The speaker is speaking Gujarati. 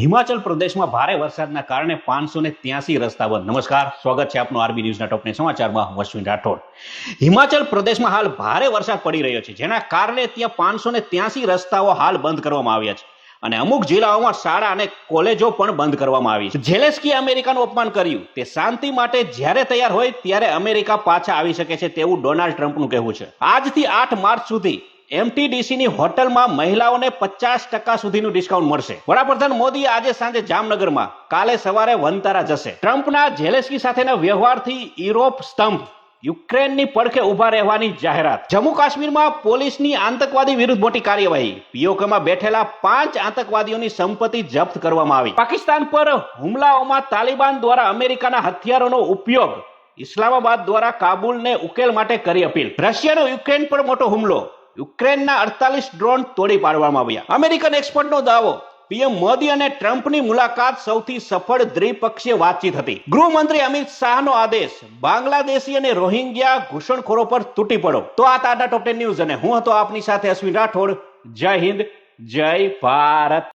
હિમાચલ પ્રદેશમાં ભારે વરસાદના કારણે પાંચસો ને ત્યાસી રસ્તા બંધ. નમસ્કાર, સ્વાગત છે આપનું આરબી ન્યૂઝના ટોપને સમાચારમાં. હું અશ્વિન રાઠોડ. હિમાચલ પ્રદેશમાં હાલ ભારે વરસાદ પડી રહ્યો છે, જેના કારણે ત્યાં પાંચસો ને ત્યાસી રસ્તાઓ હાલ બંધ કરવામાં આવ્યા છે. અને અમુક જિલ્લાઓમાં શાળા અને કોલેજો પણ બંધ કરવામાં આવી છે. ઝેલેસ્કી અમેરિકાનું અપમાન કર્યું. તે શાંતિ માટે જ્યારે તૈયાર હોય, ત્યારે અમેરિકા પાછા આવી શકે છે તેવું ડોનાલ્ડ ટ્રમ્પનું કહેવું છે. આજથી આઠ માર્ચ સુધી MTDC ની હોટલમાં મહિલાઓને પચાસ ટકા સુધીનું ડિસ્કાઉન્ટ મળશે. વડાપ્રધાન મોદી આજે સાંજે જામનગરમાં, કાલે સવારે વનતારા જશે. ટ્રમ્પના ઝેલેસ્કી સાથેના વ્યવહારથી યુરોપ સ્તંભ, યુક્રેનની પડખે ઊભા રહેવાની જાહેરાત. જમ્મુ કાશ્મીરમાં પોલીસની આતંકવાદી વિરુદ્ધ મોટી કાર્યવાહી. પીઓકેમાં બેઠેલા પાંચ આતંકવાદીઓની સંપત્તિ જપ્ત કરવામાં આવી. પાકિસ્તાન પર હુમલાઓમાં તાલિબાન દ્વારા અમેરિકાના હથિયારોનો ઉપયોગ, ઇસ્લામાબાદ દ્વારા કાબુલને ઉકેલ માટે કરી અપીલ. રશિયાનો યુક્રેન પર મોટો હુમલો. યુક્રેનના અડતાલીસ ડ્રોન તોડી પાડવામાં આવ્યા. અમેરિકન એક્સપર્ટનો દાવો, પીએમ મોદી અને ટ્રમ્પની મુલાકાત સૌથી સફળ દ્વિપક્ષીય વાતચીત હતી. ગૃહમંત્રી અમિત શાહનો આદેશ, બાંગ્લાદેશી અને રોહિંગ્યા ઘૂસણખોરો પર તૂટી પડો. તો આ તાટા ટોપ ટેન ન્યૂઝ અને હું હતો આપની સાથે અશ્વિન રાઠોડ. જય હિન્દ, જય ભારત.